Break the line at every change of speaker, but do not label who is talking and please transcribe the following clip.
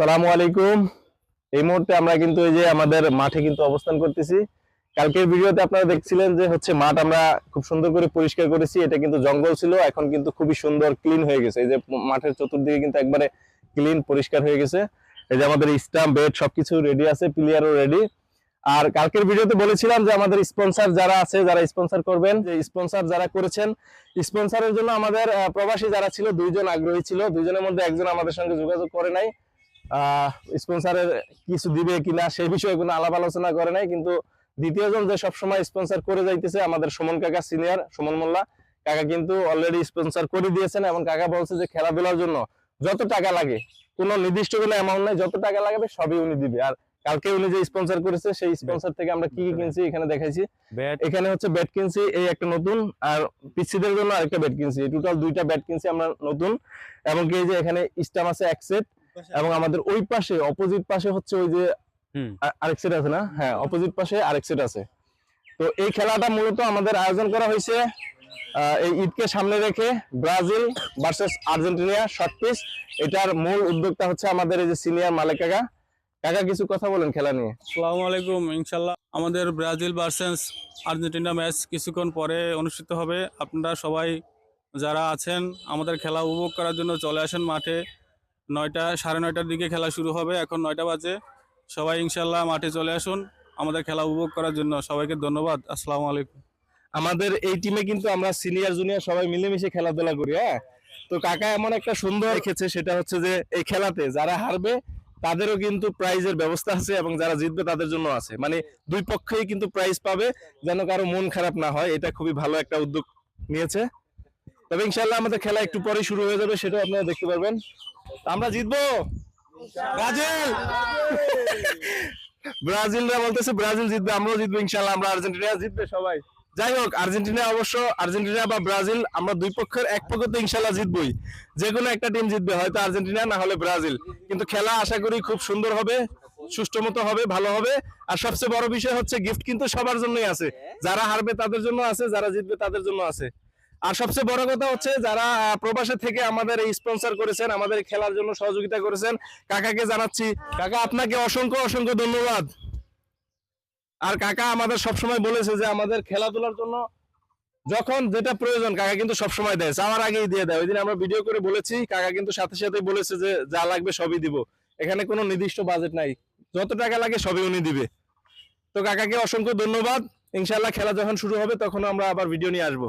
আসসালামু আলাইকুম। এই মুহূর্তে আমরা কিন্তু এই যে আমাদের মাঠে কিন্তু অবস্থান করতেছি। কালকের ভিডিওতে আপনারা দেখছিলেন যে হচ্ছে মাঠ আমরা খুব সুন্দর করে পরিষ্কার করেছি। এটা কিন্তু জঙ্গল ছিল, এখন কিন্তু খুবই সুন্দর ক্লিন হয়ে গেছে। এই যে মাঠের চতুর্দিকে কিন্তু একবারে ক্লিন পরিষ্কার হয়ে গেছে। এই যে আমাদের স্টাম্প বেড সবকিছু রেডি আছে প্লেয়ারও রেডি আর কালকের ভিডিওতে বলেছিলাম যে আমাদের স্পন্সর যারা আছে, যারা স্পন্সর করবেন, যে স্পন্সর যারা করেছেন স্পন্সরের জন্য আমাদের প্রবাসী যারা ছিল, দুইজন আগ্রহী ছিল। দুইজনের মধ্যে একজন আমাদের সঙ্গে যোগাযোগ করে নাই। স্পন্সরের কিছু দিবে কিনা সেই বিষয়ে কোনো আলাপ আলোচনা করে নাই কিন্তু দ্বিতীয়জন যে সবসময় স্পন্সর করে যাইতেছে আমাদের সুমন কাকা সিনিয়র সুমন মোল্লা। কাকা কিন্তু অলরেডি স্পন্সর করে দিয়েছেন এবং কাকা বলছে যে খেলাধুলার জন্য যত টাকা লাগে কোনো নির্দিষ্ট কোনো অ্যামাউন্ট নাই যত টাকা লাগবে সবই উনি দিবে। আর কালকে উনি যে স্পন্সর করেছে সেই স্পন্সর থেকে আমরা কি কি কিনছি এখানে দেখাইছি। এখানে হচ্ছে ব্যাট কিনছি এই একটা নতুন আর পিসিদের জন্য আরেকটা ব্যাট কিনছি। টোটাল দুইটা ব্যাট কিনছি আমরা নতুন। এবং কি এই যে এখানে স্টাম আছে এক সেট এবং আমাদের ওই পাশে অপোজিট পাশে হচ্ছে ওই যে আরেক সেট আছে না? হ্যাঁ অপোজিট পাশে আরেক সেট আছে। তো এই খেলাটা মূলত আমাদের আয়োজন করা হয়েছে এই ঈদকে সামনে রেখে Brazil versus Argentina short pitch এটার মূল উদ্যোক্তা হচ্ছে আমাদের এই যে সিনিয়র মালিক কাকা। কাকা কিছু কথা বলেন খেলা নিয়ে।
আসসালামু আলাইকুম ইনশাল্লাহ আমাদের ব্রাজিল ভার্সেস আর্জেন্টিনা ম্যাচ কিছুক্ষণ পরে অনুষ্ঠিত হবে। আপনারা সবাই যারা আছেন আমাদের খেলা উপভোগ করার জন্য চলে আসেন মাঠে। নয়টা, সাড়ে নয়টার দিকে খেলা শুরু হবে। এখন নয়টা বাজে। সবাই ইনশাল্লাহ মাঠে চলে আসুন। আমাদের খেলা উপভোগ করার জন্য সবাইকে ধন্যবাদ। আসসালামু আলাইকুম।
আমাদের এই টিমে কিন্তু আমরা সিনিয়র, জুনিয়র সবাই মিলেমিশে খেলাধুলা করি হ্যাঁ? তো কাকা এমন একটা সুন্দর রেখেছে সেটা হচ্ছে যে এই খেলাতে যারা হারবে, তাদেরও কিন্তু প্রাইজের ব্যবস্থা আছে এবং যারা জিতবে তাদের জন্য আছে। মানে দুই পক্ষেই কিন্তু প্রাইজ পাবে, যেন কারও মন খারাপ না হয়, এটা খুবই ভালো একটা উদ্যোগ নিয়েছে। তবে ইনশাল্লাহ আমাদের খেলা একটু পরেই শুরু হয়ে যাবে সেটাও আপনারা দেখতে পারবেন। আমরা জিতবো? ব্রাজিল! ব্রাজিলরা বলতেছে ব্রাজিল জিতবে আমরাও জিতবো ইনশাল্লাহ আমরা আর্জেন্টিনা জিতবে সবাই। যাই হোক আর্জেন্টিনা অবশ্য আর্জেন্টিনা বা ব্রাজিল আমরা দুই পক্ষের এক পক্ষ তো ইনশাল্লাহ জিতবই। যে কোনো একটা টিম জিতবে হয়তো আর্জেন্টিনা না হলে ব্রাজিল। কিন্তু খেলা আশা করি খুব সুন্দর হবে সুষ্ঠু মতো হবে ভালো হবে। আর সবচেয়ে বড় বিষয় হচ্ছে গিফট কিন্তু সবার জন্যই আছে। যারা হারবে তাদের জন্য আছে যারা জিতবে তাদের জন্য আছে। আর সবচেয়ে বড় কথা হচ্ছে যারা প্রবাসে থেকে আমাদের স্পন্সর করেছেন, আমাদের খেলার জন্য সহযোগিতা করেছেন, কাকাকে জানাচ্ছি, কাকা আপনাকে অসংখ্য অসংখ্য ধন্যবাদ। আর কাকা আমাদের সবসময় বলেছে যে আমাদের খেলাধুলার জন্য যখন যেটা প্রয়োজন, কাকা কিন্তু সবসময় দেয় চাওয়ার আগেই দিয়ে দেয়। ওই দিন আমরা ভিডিও করে বলেছি, কাকা কিন্তু সাথে সাথে বলেছে যে যা লাগবে সবই দিব। এখানে কোনো নির্দিষ্ট বাজেট নাই, যত টাকা লাগে সবই উনি দিবে। তো কাকাকে অসংখ্য ধন্যবাদ। ইনশাল্লাহ খেলা যখন শুরু হবে, তখন আমরা আবার ভিডিও নিয়ে আসব।